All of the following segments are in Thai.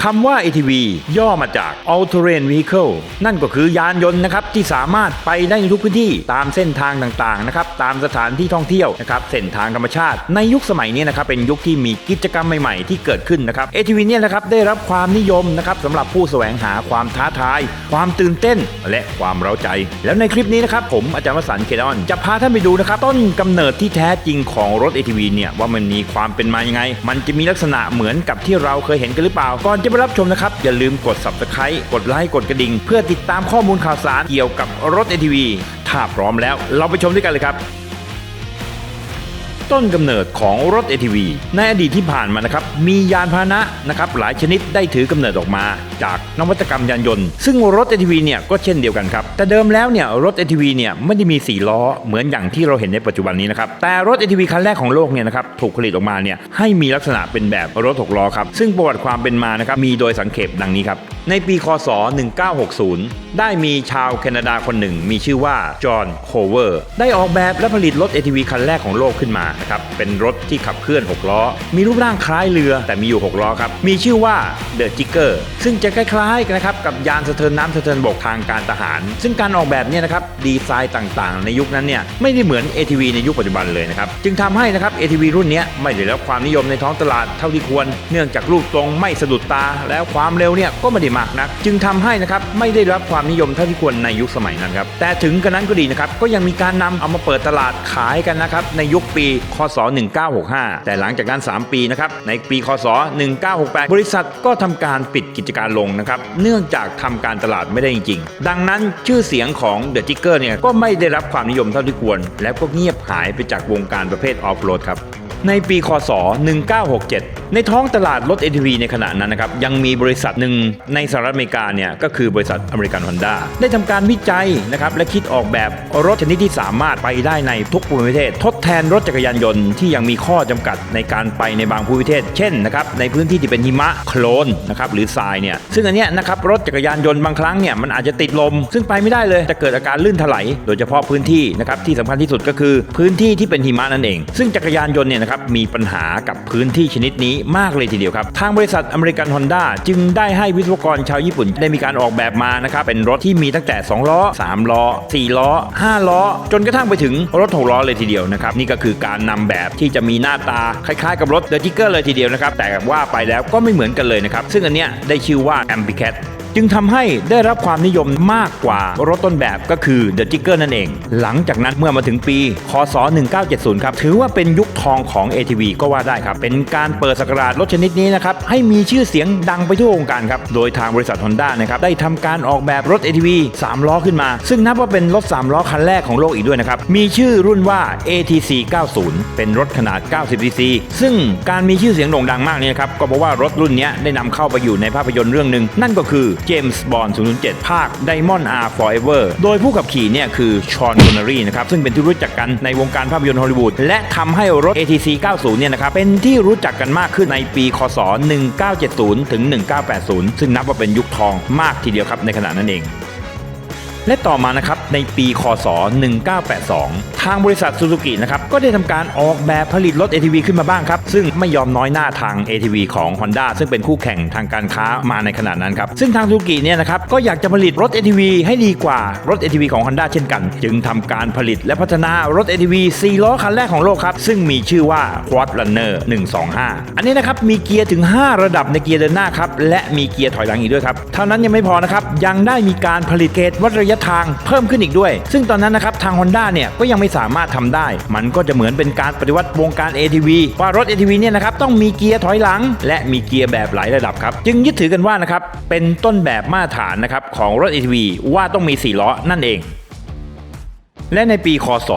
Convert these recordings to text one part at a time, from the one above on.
คำว่า ATV ย่อมาจาก All Terrain Vehicle นั่นก็คือยานยนต์นะครับที่สามารถไปได้ในทุกพื้นที่ตามเส้นทางต่างๆนะครับตามสถานที่ท่องเที่ยวนะครับเส้นทางธรรมชาติ ในยุคสมัยนี้นะครับเป็นยุคที่มีกิจกรรมใหม่ๆ ที่เกิดขึ้นนะครับ ATV เนี่ยนะครับได้รับความนิยมนะครับสำหรับผู้แสวงหาความท้าทาย ความตื่นเต้น และความเร้าใจ แล้วในคลิปนี้นะครับผมอาจารย์วสันต์เคดอนจะพาท่านไปดูนะครับต้นกำเนิดที่แท้จริงของรถ ATV เนี่ยว่ามันมีความเป็นมายังไง มันจะมีลักษณะเหมือนกับที่เราเคยเห็นกันหรือเปล่าก่อนจะไปรับชมนะครับ อย่าลืมกด subscribe กดไลค์กดกระดิ่ง เพื่อติดตามข้อมูลข่าวสารเกี่ยวกับรถเอทีวีถ้าพร้อมแล้วเราไปชมด้วยกันเลยครับ ต้นกำเนิดของรถ ATV ในอดีตที่ผ่านมานะครับมียานพาหนะนะครับหลายชนิดได้ถือกำเนิดออกมา จากนวัตกรรมยานยนต์ ซึ่งรถ ATV เนี่ยก็เช่นเดียวกันครับแต่เดิมแล้วเนี่ยรถ ATV เนี่ยไม่ได้มี4ล้อเหมือนอย่างที่เราเห็นในปัจจุบันนี้นะครับแต่รถ ATV คันแรกของโลกเนี่ยนะครับถูกผลิตออกมาเนี่ยให้มีลักษณะเป็นแบบรถ6ล้อครับซึ่งประวัติความเป็นมานะครับมีโดยสังเขปดังนี้ครับในปีคศ 1960 ได้มีชาวแคนาดาคนหนึ่ง มีชื่อว่าจอห์นโคเวอร์ ได้ออกแบบและผลิตรถ ATV คันแรกของโลกขึ้นมานะครับเป็นรถที่ขับเคลื่อน 6 ล้อ มีรูปร่างคล้ายเรือแต่มีอยู่ 6 ล้อครับ มีชื่อว่า The Jigger ซึ่งจะคล้ายๆกันนะครับกับยานสะเทินน้ำสะเทินบกทางการทหาร ซึ่งการออกแบบเนี่ยนะครับดีไซน์ต่างๆ ในยุคนั้นเนี่ยไม่ได้เหมือน ATV ในยุคปัจจุบันเลยนะครับจึงทำให้นะครับ ATV รุ่นนี้ไม่ได้รับความนิยมในท้องตลาดเท่าที่ควร เนื่องจากรูปทรงไม่สะดุดตา แล้วความเร็วเนี่ยก็ไม่ได้มากนัก จึงทำให้นะครับไม่ได้รับความนิยมเท่าที่ควรในยุคสมัยนั้นครับแต่ถึงกระนั้นก็ดีนะครับก็ยังมีการนำเอามาเปิดตลาดขายกันนะครับในยุคปี คศ1965 แต่หลังจากนั้น 3 ปีนะครับ ในปี คศ 1968 บริษัทก็ทำการปิดกิจการลงนะครับ เนื่องจากทำการตลาดไม่ได้จริง ๆ ดังนั้นชื่อเสียงของเดอะจิ๊กเกอร์เนี่ยก็ไม่ได้รับความนิยมเท่าที่ควร แล้วก็เงียบหายไปจากวงการประเภทออฟโรดครับ ในปีคศ 1967 ในท้องตลาดรถ ATV ในขณะนั้นนะครับ ยังมีบริษัทหนึ่งในสหรัฐอเมริกาเนี่ย ก็คือบริษัทอเมริกันฮอนด้าได้ทำการวิจัยนะครับ และคิดออกแบบรถชนิดที่สามารถไปได้ในทุกภูมิประเทศ ทดแทนรถจักรยานยนต์ที่ยังมีข้อจำกัดในการไปในบางภูมิประเทศ เช่นนะครับในพื้นที่ที่เป็นหิมะโคลนนะครับหรือทรายเนี่ยซึ่งอันเนี้ยนะครับรถจักรยานยนต์บางครั้งเนี่ยมันอาจจะติดลม ซึ่งไปไม่ได้เลยจะเกิดอาการลื่นถลายโดยเฉพาะพื้นที่นะครับที่สำคัญที่สุดก็คือพื้นที่ที่เป็นหิมะนั่นเอง ซึ่งจักรยานยนต์เนี่ยนะครับมีปัญหากับพื้นที่ชนิดนี้มากเลยทีเดียวครับ ทางบริษัทอเมริกันฮอนด้าจึงได้ให้วิศวกรชาวญี่ปุ่น ได้มีการออกแบบมานะครับเป็นรถที่มีตั้งแต่ 2 ล้อ 3 ล้อ 4 ล้อ 5 ล้อ จนกระทั่งไปถึงรถ6ล้อเลยทีเดียวนะครับนี่ก็คือการนำแบบที่จะมีหน้าตาคล้ายๆ กับรถเดอะจิกเกอร์เลยทีเดียวนะครับแต่ว่าไปแล้วก็ไม่เหมือนกันเลยนะครับซึ่งอันเนี้ยได้ชื่อว่า a m b i c a t จึงทำให้ได้รับความนิยมมากกว่ารถต้นแบบก็คือ The Jigger นั่นเอง หลังจากนั้นเมื่อมาถึงปี คศ 1970 ครับ ถือว่าเป็นยุคทองของ ATV ก็ว่าได้ครับ เป็นการเปิดสกราชรถชนิดนี้นะครับ ให้มีชื่อเสียงดังไปทั่ววงการครับ โดยทางบริษัท Honda นะครับ ได้ทำการออกแบบรถ ATV 3 ล้อขึ้นมา ซึ่งนับว่าเป็นรถ 3 ล้อคันแรกของโลกอีกด้วยนะครับ มีชื่อรุ่นว่า ATC 90 เป็นรถขนาด 90 cc ซึ่งการมีชื่อเสียงโด่งดังมากนี่ยครับ ก็เพราะว่ารถรุ่นนี้ได้นำเข้าไปอยู่ในภาพยนตร์เรื่องหนึ่งนั่นก็คือ James Bond 007 ภาค Diamond R Forever โดยผู้ขับขี่เนี่ยคือชอนคอนเนอรีนะครับซึ่งเป็นที่รู้จักกันในวงการภาพยนตร์ฮอลลีวูดและทำให้รถ ATC 90 เนี่ยนะครับ เป็นที่รู้จักกันมากขึ้นในปีคศ 1970 ถึง 1980 ซึ่งนับว่าเป็นยุคทองมากทีเดียวครับในขณะนั้นเอง และต่อมานะครับในปีคศ 1982 ทางบริษัทซูซูกินะครับก็ได้ทำการออกแบบผลิตรถ ATV ขึ้นมาบ้างครับ ซึ่งไม่ยอมน้อยหน้าทาง ATV ของ Honda ซึ่งเป็นคู่แข่งทางการค้ามาในขณะนั้นครับ ซึ่งทางซูซูกิเนี่ยนะครับก็อยากจะผลิตรถ ATV ให้ดีกว่ารถ ATV ของ Honda เช่นกัน จึงทำการผลิตและพัฒนารถ ATV 4 ล้อคันแรกของโลกครับ ซึ่งมีชื่อว่า Quad Runner 125 อันนี้นะครับมีเกียร์ถึง 5 ระดับในเกียร์เดินหน้าครับและมีเกียร์ถอยหลังอีกด้วยครับเท่านั้นยังไม่พอนะครับยังได้มีการผลิตเกจวัดระยะทางเพิ่มขึ้นอีกด้วย ซึ่งตอนนั้นนะครับทาง Honda เนี่ยก็ยังไม่สามารถทำได้ มันก็จะเหมือนเป็นการปฏิวัติวงการ ATV ว่ารถ ATV เนี่ยนะครับต้องมีเกียร์ถอยหลัง และมีเกียร์แบบหลายระดับครับ จึงยึดถือกันว่านะครับเป็นต้นแบบมาตรฐานนะครับของรถ ATV ว่าต้องมี 4 ล้อนั่นเอง และในปีคศ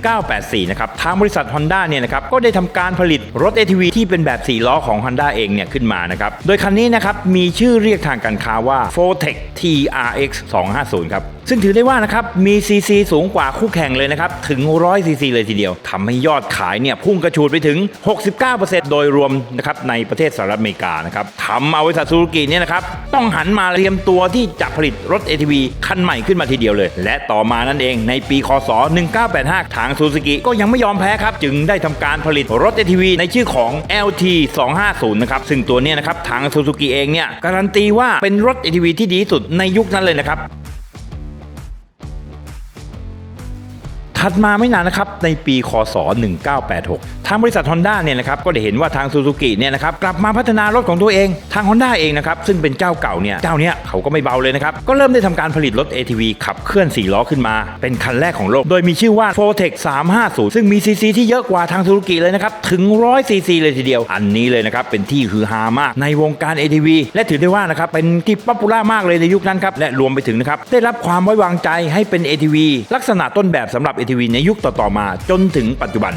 1984 นะครับ ทางบริษัท Honda เนี่ยนะครับ ก็ได้ทำการผลิตรถ ATV ที่เป็นแบบ 4 ล้อของ Honda เองเนี่ยขึ้นมานะครับ โดยคันนี้นะครับ มีชื่อเรียกทางการค้าว่า f o t e c TRX 250 ครับซึ่งถือได้ว่านะครับ มีซีซีสูงกว่าคู่แข่งเลยนะครับ ถึง100ซีซีเลยทีเดียวทำให้ยอดขายเนี่ยพุ่งกระฉูดไปถึง 69%โดยรวมนะครับในประเทศสหรัฐอเมริกานะครับทำเอาบริษัทซูซูกิเนี่ยนะครับต้องหันมาเตรียมตัวที่จะผลิตรถ ATV คันใหม่ขึ้นมาทีเดียวเลย และต่อมานั่นเองในปีคศ 1985 ทางซูซูกิก็ยังไม่ยอมแพ้ครับ จึงได้ทำการผลิตรถ ATV ในชื่อของ LT 250นะครับ ซึ่งตัวนี้นะครับทางซูซูกิเองเนี่ย การันตีว่าเป็นรถ ATV ที่ดีที่สุดในยุคนั้นเลยนะครับถัดมาไม่นานนะครับ ในปี คศ 1986างบริษัท Honda เนี่ยนะครับก็ได้เห็นว่าทางซูซูกิเนี่ยนะครับกลับมาพัฒนารถของตัวเอง ทาง Honda เองนะครับซึ่งเป็นเจ้าเก่าเนี่ยเจ้าเนี้ยเขาก็ไม่เบาเลยนะครับก็เริ่มได้ทำการผลิตรถ ATV ขับเคลื่อน 4 ล้อขึ้นมา เป็นคันแรกของโลก โดยมีชื่อว่า f o t e c 350 ซึ่งมีซีซีที่เยอะกว่าทางซูซูกิเลยนะครับถึง100ซีซีเลยทีเดียว อันนี้เลยนะครับเป็นที่ฮือฮามาก ในวงการ ATV และถือได้ว่านะครับเป็นที่ป๊อปปูล่ามากเลยในยุคนั้นครับและรวมไปถึงนะครับได้รับความไว้วางใจให้เป็น ATV ลักษณะต้นแบบสำหรับ ATV ในยุคต่อๆมาจนถึงปัจจุบัน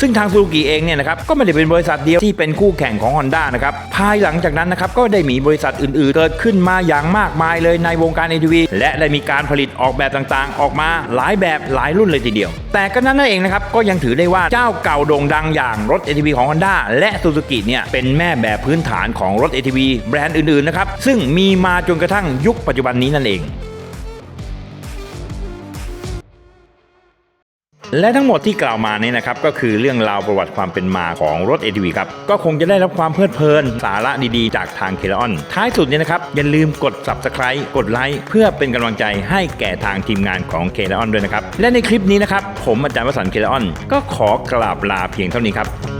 ซึ่งทางซูซูกิเองเนี่ยนะครับก็ไม่ได้เป็นบริษัทเดียวที่เป็นคู่แข่งของ Honda นะครับภายหลังจากนั้นนะครับก็ได้มีบริษัทอื่นๆ เกิดขึ้นมาอย่างมากมายเลยในวงการ ATV และได้มีการผลิตออกแบบต่างๆ ออกมาหลายแบบหลายรุ่นเลยทีเดียว แต่ก็นั้นนั่นเองนะครับก็ยังถือได้ว่าเจ้าเก่าโด่งดังอย่างรถ ATV ของ Honda และซูซูกิเนี่ยเป็นแม่แบบพื้นฐานของรถ ATV แบรนด์อื่นๆนะครับซึ่งมีมาจนกระทั่งยุคปัจจุบันนี้นั่นเอง และทั้งหมดที่กล่าวมานี้นะครับก็คือเรื่องราวประวัติความเป็นมาของรถ ATV ครับ ก็คงจะได้รับความเพลิดเพลิน สาระดีๆ จากทางเคลออน ท้ายสุดเนี่ยนะครับ อย่าลืมกด Subscribe กดไลค์เพื่อเป็นกำลังใจให้แก่ทางทีมงานของเคลออนด้วยนะครับ และในคลิปนี้นะครับ ผมอาจารย์วสันต์เคลออน ก็ขอกราบลาเพียงเท่านี้ครับ